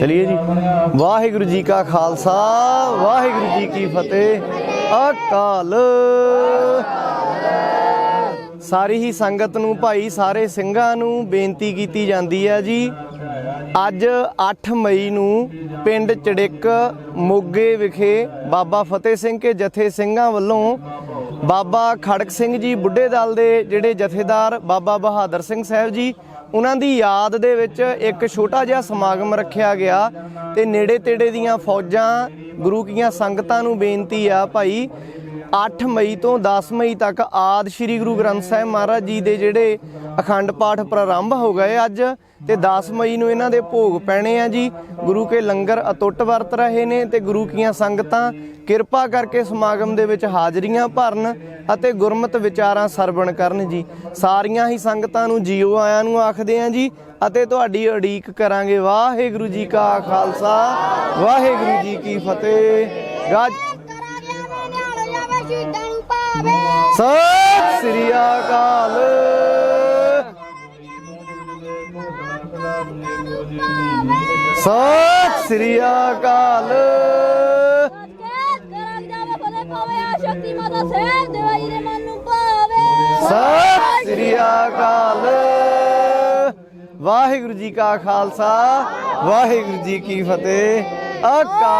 ਚਲਿਏ ਜੀ। ਵਾਹਿਗੁਰੂ ਜੀ ਕਾ ਖਾਲਸਾ, ਵਾਹਿਗੁਰੂ ਜੀ ਕੀ ਫਤਿਹ। ਅਕਾਲ। ਸਾਰੀ ਹੀ ਸੰਗਤ ਨੂੰ, ਭਾਈ ਸਾਰੇ ਸਿੰਘਾਂ ਨੂੰ ਬੇਨਤੀ ਕੀਤੀ ਜਾਂਦੀ ਹੈ ਜੀ। ਅੱਜ 8 ਮਈ ਨੂੰ ਪਿੰਡ ਚੜਿੱਕ ਮੋਗੇ ਵਿਖੇ ਬਾਬਾ ਫਤਿਹ ਸਿੰਘ ਕੇ ਜਥੇ ਸਿੰਘਾਂ ਵੱਲੋਂ ਬਾਬਾ ਖੜਕ ਸਿੰਘ ਜੀ ਬੁੱਢੇ ਦਲ ਦੇ ਜਿਹੜੇ ਜਥੇਦਾਰ ਬਾਬਾ ਬਹਾਦਰ ਸਿੰਘ ਸਾਹਿਬ ਜੀ, ਉਹਨਾਂ ਦੀ ਯਾਦ ਦੇ ਵਿੱਚ ਇੱਕ ਛੋਟਾ ਜਿਹਾ ਸਮਾਗਮ ਰੱਖਿਆ ਗਿਆ ਤੇ ਨੇੜੇ ਤੇੜੇ ਦੀਆਂ ਫੌਜਾਂ, ਗੁਰੂ ਕੀਆਂ ਸੰਗਤਾਂ ਨੂੰ ਬੇਨਤੀ ਆ ਭਾਈ 8 ਮਈ ਤੋਂ 10 ਮਈ ਤੱਕ ਆਦ ਸ੍ਰੀ ਗੁਰੂ ਗ੍ਰੰਥ ਸਾਹਿਬ ਮਹਾਰਾਜ ਜੀ ਦੇ ਜਿਹੜੇ ਅਖੰਡ ਪਾਠ ਪ੍ਰਾਰੰਭ ਹੋ ਗਏ ਅੱਜ ਤੇ 10 ਮਈ ਨੂੰ ਇਹਨਾਂ ਦੇ ਭੋਗ ਪੈਣੇ ਆ ਜੀ। ਗੁਰੂ ਕੇ ਲੰਗਰ ਅਤੁੱਟ ਵਰਤ ਰਹੇ ਨੇ ਤੇ ਗੁਰੂ ਕੀਆਂ ਸੰਗਤਾਂ ਕਿਰਪਾ ਕਰਕੇ ਸਮਾਗਮ ਦੇ ਵਿੱਚ ਹਾਜ਼ਰੀਆਂ ਭਰਨ ਅਤੇ ਗੁਰਮਤ ਵਿਚਾਰਾਂ ਸਰਵਣ ਕਰਨ ਜੀ। ਸਾਰੀਆਂ ਹੀ ਸੰਗਤਾਂ ਨੂੰ ਜੀਓ ਆਇਆਂ ਨੂੰ ਆਖਦੇ ਆ ਜੀ ਅਤੇ ਤੁਹਾਡੀ ਉਡੀਕ ਕਰਾਂਗੇ। ਵਾਹਿਗੁਰੂ ਜੀ ਕਾ ਖਾਲਸਾ, ਵਾਹਿਗੁਰੂ ਜੀ ਕੀ ਫਤਿਹ। ਗੱਜ ਨਿਹਾਲ ਪਾਵੇ ਸਤਿ ਸ੍ਰੀ ਅਕਾਲ। ਸਤਿ ਸ੍ਰੀ ਅਕਾਲ। ਸ਼ਕਤੀ ਮਾਤਾ ਸਾਹਿਬ ਦੇਵਾਈ ਦੇ ਮਨ ਨੂੰ ਪਾਵੇ ਸਤਿ ਸ੍ਰੀ ਅਕਾਲ। ਵਾਹਿਗੁਰੂ ਜੀ ਕਾ ਖਾਲਸਾ, ਵਾਹਿਗੁਰੂ ਜੀ ਕੀ ਫਤਿਹ। ਅਕਾਲ